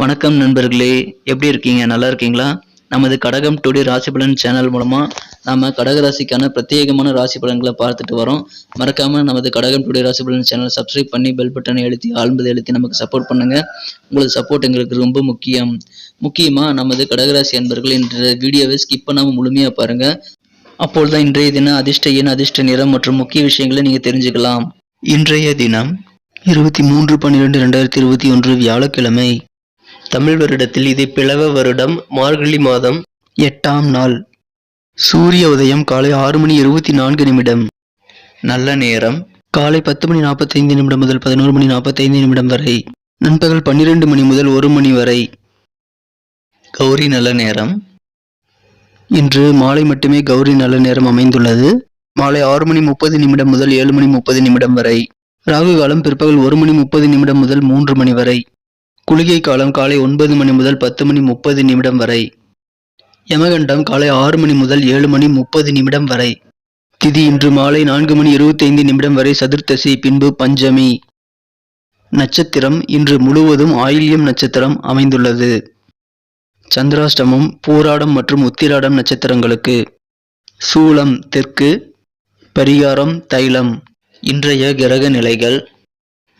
வணக்கம் நண்பர்களே எப்படி இருக்கீங்க? நல்லா இருக்கீங்களா? நமது கடகம் டுடே ராசி பலன் சேனல் மூலமாக நாம் கடக ராசிக்கான பிரத்யேகமான ராசி பலன்களை பார்த்துட்டு வரோம். மறக்காமல் நமது கடகம் டுடே ராசி பலன் சேனல் சப்ஸ்கிரைப் பண்ணி பெல் பட்டனை எழுத்தி ஆழ்ந்தது எழுத்தி நமக்கு சப்போர்ட் பண்ணுங்கள் உங்களது சப்போர்ட் எங்களுக்கு ரொம்ப முக்கியம். முக்கியமாக நமது கடகராசி அன்பர்கள் என்ற வீடியோவை ஸ்கிப் முழுமையாக பாருங்கள் அப்போது தான் இன்றைய தினம் அதிர்ஷ்ட எண் அதிர்ஷ்ட நிறம் மற்றும் முக்கிய விஷயங்களை நீங்கள் தெரிஞ்சுக்கலாம். இன்றைய தினம் இருபத்தி மூன்று பன்னிரெண்டு ரெண்டாயிரத்தி இருபத்தி ஒன்று வியாழக்கிழமை. தமிழ் வருடத்தில் இது பிளவ வருடம் மார்கழி மாதம். எட்டாம் நாள். சூரிய உதயம் காலை ஆறு மணி இருபத்தி நான்கு நிமிடம். நல்ல நேரம். காலை பத்து மணி நாற்பத்தைந்து நிமிடம் முதல் பதினோரு மணி நாற்பத்தைந்து நிமிடம் வரை. நண்பகல் பன்னிரண்டு மணி முதல் ஒரு மணி வரை. கௌரி நல்ல நேரம். இன்று மாலை மட்டுமே கௌரி நல்ல நேரம் அமைந்துள்ளது. மாலை ஆறு மணி முப்பது நிமிடம் முதல் ஏழு மணி முப்பது நிமிடம் வரை. ராகு காலம் பிற்பகல் ஒரு மணி முப்பது நிமிடம் முதல் மூன்று மணி வரை. குளிகை காலம் காலை ஒன்பது மணி முதல் பத்து மணி முப்பது நிமிடம் வரை. யமகண்டம் காலை ஆறு மணி முதல் ஏழு மணி முப்பது நிமிடம் வரை. திதி இன்று மாலை நான்கு மணி இருபத்தைந்து நிமிடம் வரை சதுர்த்தசி பின்பு பஞ்சமி. நட்சத்திரம் இன்று முழுவதும் ஆயில்யம் நட்சத்திரம் அமைந்துள்ளது. சந்திராஷ்டமம் பூராடம் மற்றும் உத்திராடம் நட்சத்திரங்களுக்கு. சூலம் தெற்கு. பரிகாரம் தைலம். இன்றைய கிரக நிலைகள்.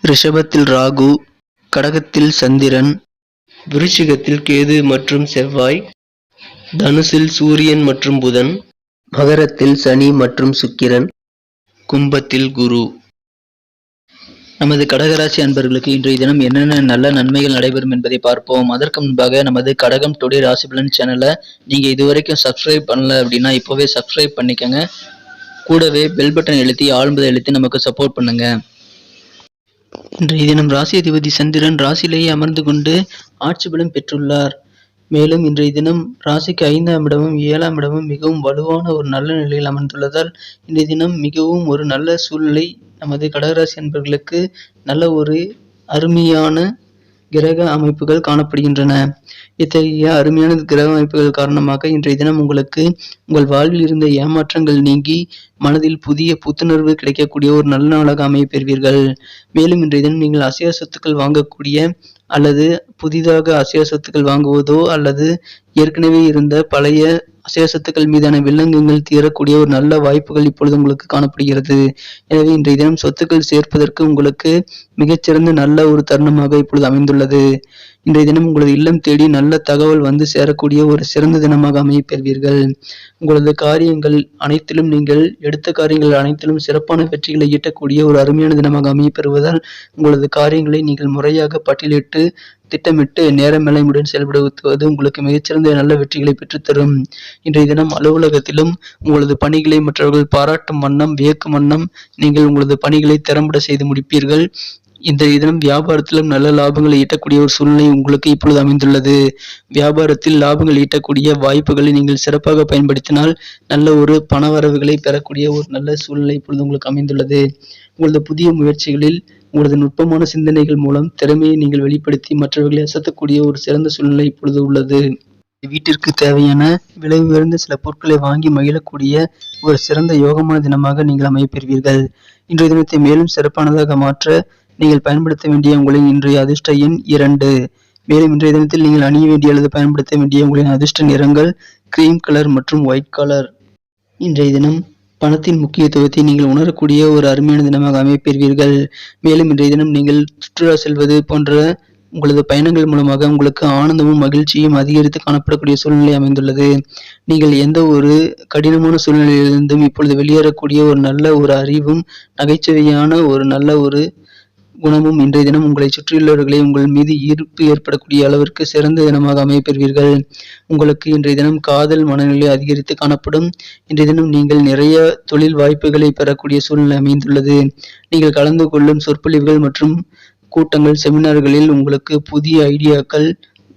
ரிஷபத்தில் ராகு கடகத்தில் சந்திரன் விருச்சிகத்தில் கேது மற்றும் செவ்வாய் தனுசில் சூரியன் மற்றும் புதன் மகரத்தில் சனி மற்றும் சுக்கிரன் கும்பத்தில் குரு. நமது கடகராசி அன்பர்களுக்கு இன்றைய தினம் என்னென்ன நல்ல நன்மைகள் நடைபெறும் என்பதை பார்ப்போம். அதற்கு முன்பாக நமது கடகம் டுடே ராசி பலன் சேனலை நீங்கள் இதுவரைக்கும் சப்ஸ்கிரைப் பண்ணல அப்படின்னா இப்போவே சப்ஸ்கிரைப் பண்ணிக்கங்க. கூடவே பெல் பட்டன் எழுத்தி ஆழ்ந்ததை எழுத்தி நமக்கு சப்போர்ட் பண்ணுங்க. இன்றைய தினம் ராசி அதிபதி சந்திரன் ராசியிலேயே அமர்ந்து கொண்டு ஆட்சி பலம் பெற்றுள்ளார். மேலும் இன்றைய தினம் ராசிக்கு ஐந்தாம் இடமும் ஏழாம் இடமும் மிகவும் வலுவான ஒரு நல்ல நிலையில் அமர்ந்துள்ளதால் இன்றைய தினம் மிகவும் ஒரு நல்ல சூழ்நிலை நமது கடகராசி அன்பர்களுக்கு நல்ல ஒரு அருமையான கிரக அமைப்புகள் காணப்படுகின்றன. இத்தகைய அருமையான கிரக அமைப்புகள் காரணமாக இன்றைய தினம் உங்களுக்கு உங்கள் வாழ்வில் இருந்த ஏமாற்றங்கள் நீங்கி மனதில் புதிய புத்துணர்வு கிடைக்கக்கூடிய ஒரு நல்ல நாளாக அமைய பெறுவீர்கள். மேலும் இன்றைய தினம் நீங்கள் அசைய சொத்துக்கள் வாங்கக்கூடிய அல்லது புதிதாக அசையா சொத்துக்கள் வாங்குவதோ அல்லது ஏற்கனவே இருந்த பழைய அசையா சொத்துக்கள் மீதான வில்லங்கங்கள் தீரக்கூடிய ஒரு நல்ல வாய்ப்புகள் இப்பொழுது உங்களுக்கு காணப்படுகிறது. எனவே இன்றைய தினம் சொத்துக்கள் சேர்ப்பதற்கு உங்களுக்கு மிகச்சிறந்த நல்ல ஒரு தருணமாக இப்பொழுது அமைந்துள்ளது. இன்றைய தினம் உங்களது இல்லம் தேடி நல்ல தகவல் வந்து சேரக்கூடிய ஒரு சிறந்த தினமாக அமைய பெறுவீர்கள். உங்களது காரியங்கள் அனைத்திலும் நீங்கள் எடுத்த காரியங்கள் அனைத்திலும் சிறப்பான வெற்றிகளை ஈட்டக்கூடிய ஒரு அருமையான தினமாக அமைய பெறுவதால் உங்களது காரியங்களை நீங்கள் முறையாக பட்டியலிட்டு திட்டமிட்டு நேரமேலைமுடன் செயல்படுத்துவது உங்களுக்கு மிகச்சிறந்த நல்ல வெற்றிகளை பெற்றுத்தரும். இன்றைய தினம் அலுவலகத்திலும் உங்களது பணிகளை மற்றவர்கள் பாராட்டும் வண்ணம் வியக்கும் வண்ணம் நீங்கள் உங்களது பணிகளை திறம்பட செய்து முடிப்பீர்கள். இந்த தினம் வியாபாரத்திலும் நல்ல லாபங்களை ஈட்டக்கூடிய ஒரு சூழ்நிலை உங்களுக்கு இப்பொழுது அமைந்துள்ளது. வியாபாரத்தில் லாபங்கள் ஈட்டக்கூடிய வாய்ப்புகளை நீங்கள் சிறப்பாக பயன்படுத்தினால் நல்ல ஒரு பண வரவுகளை பெறக்கூடிய ஒரு நல்ல சூழ்நிலை இப்பொழுது உங்களுக்கு அமைந்துள்ளது. உங்களது புதிய முயற்சிகளில் உங்களது நுட்பமான சிந்தனைகள் மூலம் திறமையை நீங்கள் வெளிப்படுத்தி மற்றவர்களை அசத்தக்கூடிய ஒரு சிறந்த சூழ்நிலை இப்பொழுது உள்ளது. வீட்டிற்கு தேவையான விலை உயர்ந்த சில பொருட்களை வாங்கி மகிழக்கூடிய ஒரு சிறந்த யோகமான தினமாக நீங்கள் அமையப்பெறுவீர்கள் இன்றைய தினத்தை மேலும் சிறப்பானதாக மாற்ற நீங்கள் பயன்படுத்த வேண்டிய உங்களின் இன்றைய அதிர்ஷ்ட எண் இரண்டு. மேலும் இன்றைய தினத்தில் நீங்கள் அணிய வேண்டிய அல்லது பயன்படுத்த வேண்டிய உங்களின் அதிர்ஷ்ட நிறங்கள் கிரீம் கலர் மற்றும் ஒயிட் கலர் இன்றைய தினம் பணத்தின் முக்கியத்துவத்தை நீங்கள் உணரக்கூடிய ஒரு அருமையான தினமாக அமைப்பீர்கள். மேலும் இன்றைய தினம் நீங்கள் சுற்றுலா செல்வது போன்ற உங்களது பயணங்கள் மூலமாக உங்களுக்கு ஆனந்தமும் மகிழ்ச்சியும் அதிகரித்து காணப்படக்கூடிய சூழ்நிலை அமைந்துள்ளது. நீங்கள் எந்த ஒரு கடினமான சூழ்நிலையிலிருந்தும் இப்பொழுது வெளியேறக்கூடிய ஒரு நல்ல ஒரு அறிவும் நகைச்சுவையான ஒரு நல்ல ஒரு குணமும் இன்றைய தினம் உங்களை சுற்றியுள்ளவர்களை உங்கள் மீது ஈர்ப்பு ஏற்படக்கூடிய அளவிற்கு சிறந்த தினமாக அமையப்பெறுவீர்கள். உங்களுக்கு இன்றைய தினம் காதல் மனநிலை அதிகரித்து காணப்படும். இன்றைய தினம் நீங்கள் நிறைய தொழில் வாய்ப்புகளை பெறக்கூடிய சூழ்நிலை அமைந்துள்ளது. நீங்கள் கலந்து கொள்ளும் சொற்பொழிவுகள் மற்றும் கூட்டங்கள் செமினார்களில் உங்களுக்கு புதிய ஐடியாக்கள்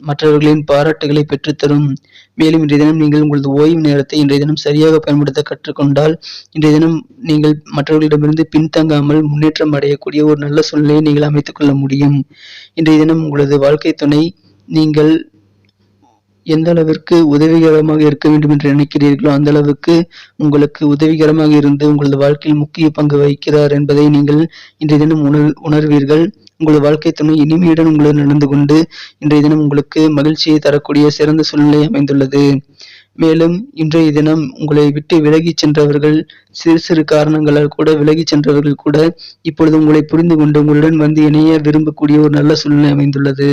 மற்றவர்களின் பாராட்டுகளை பெற்றுத்தரும். மேலும் இன்றைய தினம் நீங்கள் உங்களது ஓய்வு நேரத்தை இன்றைய தினம் சரியாக பயன்படுத்த கற்றுக்கொண்டால் இன்றைய தினம் நீங்கள் மற்றவர்களிடமிருந்து பின்தங்காமல் முன்னேற்றம் அடையக்கூடிய ஒரு நல்ல சூழ்நிலையை நீங்கள் அமைத்துக் கொள்ள முடியும். இன்றைய தினம் உங்களது வாழ்க்கை துணை. நீங்கள் எந்த அளவிற்கு உதவிகரமாக இருக்க வேண்டும் என்று நினைக்கிறீர்களோ அந்த அளவுக்கு உங்களுக்கு உதவிகரமாக இருந்து உங்களது வாழ்க்கையில் முக்கிய பங்கு வகிக்கிறார் என்பதை நீங்கள் இன்றைய தினம் உணர் உணர்வீர்கள். உங்களது வாழ்க்கை துணை இனிமையுடன் உங்களுடன் நடந்து கொண்டு இன்றைய தினம் உங்களுக்கு மகிழ்ச்சியை தரக்கூடிய சிறந்த சூழ்நிலை அமைந்துள்ளது. மேலும் இன்றைய தினம் உங்களை விட்டு விலகி சென்றவர்கள் சிறு சிறு காரணங்களால் கூட விலகி சென்றவர்கள் கூட இப்பொழுது உங்களை புரிந்து கொண்டு உங்களுடன் வந்து இணைய விரும்பக்கூடிய ஒரு நல்ல சூழ்நிலை அமைந்துள்ளது.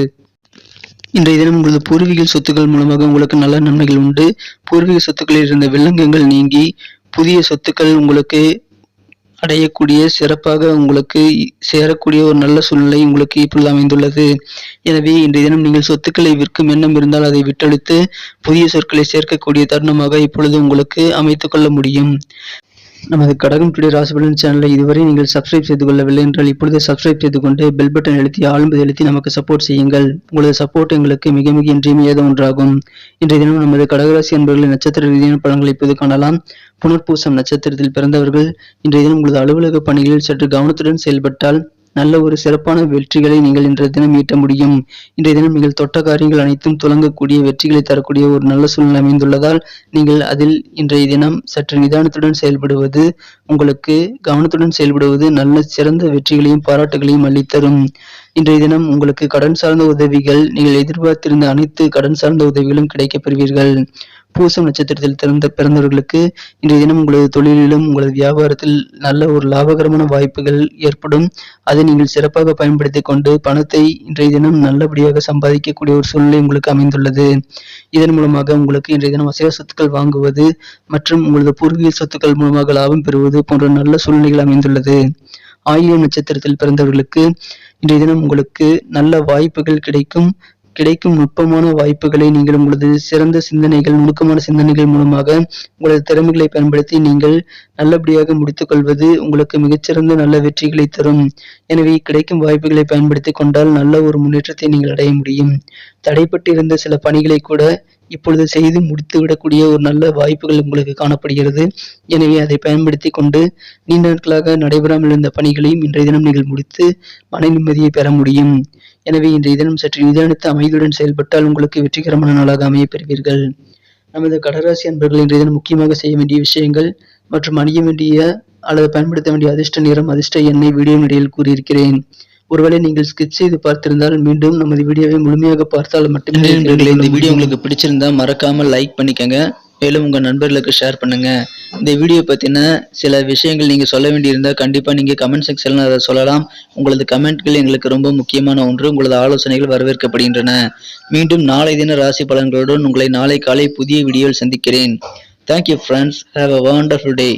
இன்றைய தினம் உங்களது பூர்வீக சொத்துக்கள் மூலமாக உங்களுக்கு நல்ல நன்மைகள் உண்டு. பூர்வீக சொத்துக்களில் இருந்த வில்லங்கங்கள் நீங்கி புதிய சொத்துக்கள் உங்களுக்கு அடையக்கூடிய சிறப்பாக உங்களுக்கு சேரக்கூடிய ஒரு நல்ல சூழ்நிலை உங்களுக்கு இப்பொழுது அமைந்துள்ளது. எனவே இன்றைய தினம் நீங்கள் சொத்துக்களை விற்கும் எண்ணம் இருந்தால் அதை விட்டெடுத்து புதிய சொற்களை சேர்க்கக்கூடிய தருணமாக இப்பொழுது உங்களுக்கு அமைத்துக் கொள்ள முடியும். நமது கடகம் டுடே ராசிபலன் சேனலை இதுவரை நீங்கள் சப்ஸ்கிரைப் செய்து கொள்ளவில்லை என்றால் இப்பொழுது சப்ஸ்கிரைப் செய்து கொண்டு பெல் பட்டன் எழுத்தி ஆளும்பது எழுத்தி நமக்கு சப்போர்ட் செய்யுங்கள். உங்களது சப்போர்ட் எங்களுக்கு மிக மிக இன்றியமையாத ஒன்றாகும். இன்றைய தினம் நமது கடகராசி என்பவர்களின் நட்சத்திர ரீதியான பலன்களை இப்போது காணலாம். புனர்பூசம் நட்சத்திரத்தில் பிறந்தவர்கள் இன்றைய தினம் உங்களது அலுவலக பணிகளில் சற்று கவனத்துடன் செயல்பட்டால் நல்ல ஒரு சிறப்பான வெற்றிகளை நீங்கள் இன்றைய தினம் ஈட்ட முடியும். இன்றைய தினம் நீங்கள் தொட்ட காரியங்கள் அனைத்தும் துலங்கக்கூடிய வெற்றிகளை தரக்கூடிய ஒரு நல்ல சூழ்நிலை அமைந்துள்ளதால் நீங்கள் அதில் இன்றைய தினம் சற்று நிதானத்துடன் செயல்படுவது உங்களுக்கு கவனத்துடன் செயல்படுவது நல்ல சிறந்த வெற்றிகளையும் பாராட்டுகளையும் அள்ளித்தரும் இன்றைய தினம் உங்களுக்கு கடன் சார்ந்த உதவிகள் நீங்கள் எதிர்பார்த்திருந்த அனைத்து கடன் சார்ந்த உதவிகளும் கிடைக்கப் பெறுவீர்கள். பூசம் நட்சத்திரத்தில் திறந்த பிறந்தவர்களுக்கு இன்றைய தினம் உங்களது தொழிலிலும் உங்களது வியாபாரத்தில் நல்ல ஒரு லாபகரமான வாய்ப்புகள் ஏற்படும். அதை நீங்கள் சிறப்பாக பயன்படுத்திக் கொண்டு பணத்தை இன்றைய தினம் நல்லபடியாக சம்பாதிக்கக்கூடிய ஒரு சூழ்நிலை உங்களுக்கு அமைந்துள்ளது. இதன் மூலமாக உங்களுக்கு இன்றைய தினம் அசைவ சொத்துக்கள் வாங்குவது மற்றும் உங்களது பூர்வீக சொத்துக்கள் மூலமாக லாபம் பெறுவது போன்ற நல்ல சூழ்நிலைகள் அமைந்துள்ளது. ஆயிரம் நட்சத்திரத்தில் பிறந்தவர்களுக்கு இன்றைய தினம் உங்களுக்கு நல்ல வாய்ப்புகள் கிடைக்கும். கிடைக்கும் நுட்பமான வாய்ப்புகளை நீங்கள் உங்களது சிறந்த சிந்தனைகள் நுணுக்கமான சிந்தனைகள் மூலமாக உங்களது திறமைகளை பயன்படுத்தி நீங்கள் நல்லபடியாக முடித்துக் கொள்வது உங்களுக்கு மிகச்சிறந்த நல்ல வெற்றிகளை தரும். எனவே கிடைக்கும் வாய்ப்புகளை பயன்படுத்தி கொண்டால் நல்ல ஒரு முன்னேற்றத்தை நீங்கள் அடைய முடியும். தடைப்பட்டு இருந்த சில பணிகளை கூட இப்பொழுது செய்து முடித்துவிடக்கூடிய ஒரு நல்ல வாய்ப்புகள் உங்களுக்கு காணப்படுகிறது. எனவே அதை பயன்படுத்தி கொண்டு நீண்ட நாட்களாக நடைபெறாமல் இருந்த பணிகளையும் இன்றைய தினம் நீங்கள் முடித்து மன நிம்மதியை பெற முடியும். எனவே இன்றைய தினம் சற்று நிதானித்து அமைதியுடன் செயல்பட்டால் உங்களுக்கு வெற்றிகரமான நாளாக அமைய பெறுவீர்கள். நமது கடராசி அன்பர்கள் இன்றைய தினம் முக்கியமாக செய்ய வேண்டிய விஷயங்கள் மற்றும் அணிய வேண்டிய அல்லது பயன்படுத்த வேண்டிய அதிர்ஷ்ட நிறம் அதிர்ஷ்ட எண்ணெய் வீடியோ நிலையில் கூறியிருக்கிறேன். ஒருவேளை நீங்கள் ஸ்கிப் செய்து பார்த்திருந்தால் மீண்டும் நமது வீடியோவை முழுமையாக பார்த்தால் மட்டுமே நண்பர்களே இந்த வீடியோ உங்களுக்கு பிடிச்சிருந்தா மறக்காம லைக் பண்ணிக்கங்க. மேலும் உங்க நண்பர்களுக்கு ஷேர் பண்ணுங்க. இந்த வீடியோ பத்தின சில விஷயங்கள் நீங்க சொல்ல வேண்டியிருந்தா கண்டிப்பா நீங்க கமெண்ட் செக்ஷன்ல அதை சொல்லலாம். உங்களது கமெண்ட்கள் எங்களுக்கு ரொம்ப முக்கியமான ஒன்று. உங்களது ஆலோசனைகள் வரவேற்கப்படுகின்றன. மீண்டும் நாளை தின ராசி பலன்களுடன் உங்களை நாளை காலை புதிய வீடியோவில் சந்திக்கிறேன். Thank you friends have a wonderful day